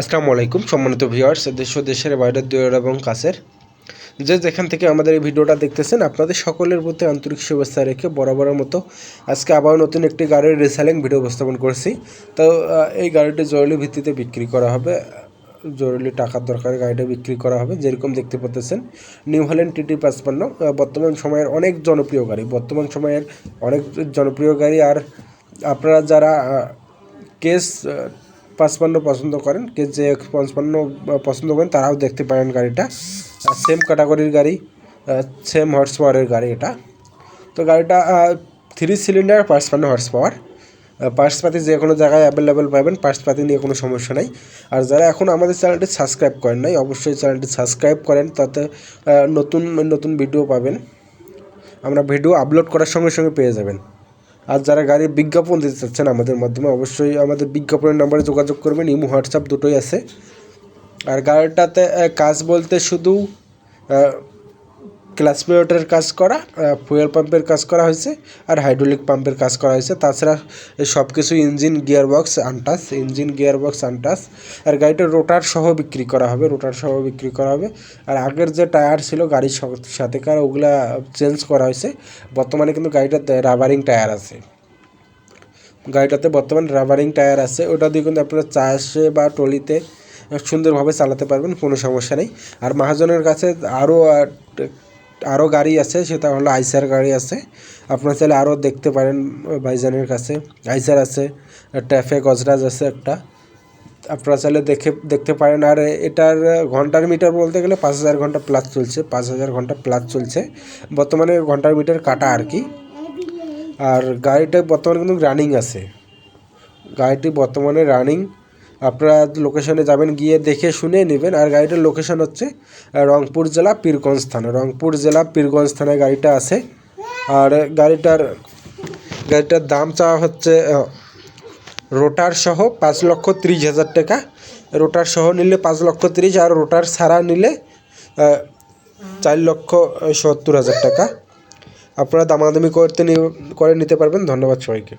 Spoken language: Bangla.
আসসালামু আলাইকুম, সম্মানিত ভিউয়ার্স, দেশ দেশের বাইরের দূরের এবং কাছের। যে যেখান থেকে আমাদের এই ভিডিওটা দেখতেছেন, আপনাদের সকলের প্রতি আন্তরিক শুভেচ্ছা রেখে বরাবরের মতো আজকে আবার নতুন একটি গাড়ির রিসেলিং ভিডিও উপস্থাপন করছি। তো এই গাড়িটি জরুরি ভিত্তিতে বিক্রি করা হবে। জরুরি টাকার দরকার গাড়িটা বিক্রি করা হবে। যেরকম দেখতে পাচ্ছেন নিউ হল্যান্ড টিটি পাঁচপান্ন বর্তমান সময়ের অনেক জনপ্রিয় গাড়ি। বর্তমান সময়ের অনেক জনপ্রিয় গাড়ি। আর আপনারা যারা কেস পাঁচপান্ন পছন্দ করেন কেস যে পঁচপান্ন পছন্দ করেন, তারাও দেখতে পারেন গাড়িটা। সেম ক্যাটাগরির গাড়ি সেম হর্স পাওয়ারের গাড়ি এটা। তো গাড়িটা থ্রি সিলিন্ডার পাঁচপান্ন হর্স পাওয়ার পার্সপাতি যে কোনো জায়গায় অ্যাভেলেবেল পাবেন পার্সপাতি নিয়ে কোনো সমস্যা নাই। আর যারা এখন আমাদের চ্যানেলটি সাবস্ক্রাইব করেন নাই, অবশ্যই চ্যানেলটি সাবস্ক্রাইব করেন, তাতে নতুন নতুন ভিডিও পাবেন। আমরা ভিডিও আপলোড করার সঙ্গে সঙ্গে পেয়ে যাবেন। আর যারা গাড়ির বিজ্ঞাপন দিতে চাচ্ছেন আমাদের মাধ্যমে অবশ্যই আমাদের বিজ্ঞাপনের নাম্বারে যোগাযোগ করবেন, ইমো, হোয়াটসঅ্যাপ দুটোই আছে। আর গাড়িটাতে কাজ বলতে শুধু ক্লাসপিওটের কাজ করা ফুয়েল পাম্পের কাজ করা হয়েছে আর হাইড্রোলিক পাম্পের কাজ করা হয়েছে। তাছাড়া সব কিছু ইঞ্জিন গিয়ার বক্স আনটাস, ইঞ্জিন গিয়ার বক্স আনটাস। আর গাড়িটা রোটার সহ বিক্রি করা হবে, রোটার সহ বিক্রি করা হবে। আর আগের যে টায়ার ছিল গাড়ির স- সাথেকার ওগুলা চেঞ্জ করা হয়েছে। বর্তমানে কিন্তু গাড়িটাতে রাবারিং টায়ার আছে। গাড়িটাতে বর্তমানে রাবারিং টায়ার আছে। ওটা দিয়ে কিন্তু আপনারা চাষে বা টলিতে সুন্দরভাবে চালাতে পারবেন, কোনো সমস্যা নেই। আর মহাজনের কাছে আরও আরও গাড়ি আছে, সেটা হলো আইসার গাড়ি আছে। আপনারা চাইলে আরও দেখতে পারেন ভাইজানের কাছে। আইসার আছে ট্যাফে গজরাজ আছে একটা। আপনারা চাইলে দেখে, দেখতে পারেন। আর এটার ঘণ্টার মিটার বলতে গেলে পাঁচ হাজার ঘণ্টা প্লাস চলছে, পাঁচ হাজার ঘণ্টা প্লাস চলছে। বর্তমানে ঘণ্টার মিটার কাটা আর কি। আর গাড়িটা বর্তমানে কিন্তু রানিং আছে। গাড়িটি বর্তমানে রানিং আপনারা লোকেশনে যাবেন, গিয়ে দেখে শুনে নেবেন। আর গাড়িটার লোকেশন হচ্ছে রংপুর জেলা পীরগঞ্জ থানা। রংপুর জেলা পীরগঞ্জ থানায় গাড়িটা আছে। আর গাড়িটার গাড়িটার দাম চাওয়া হচ্ছে রোটার সহ পাঁচ লক্ষ ত্রিশ হাজার টাকা। রোটার সহ নিলে পাঁচ লক্ষ ত্রিশ, আর রোটার ছাড়া নিলে চার লক্ষ সত্তর হাজার টাকা। আপনারা দামাদামি করতে করে নিতে পারবেন। ধন্যবাদ সবাইকে।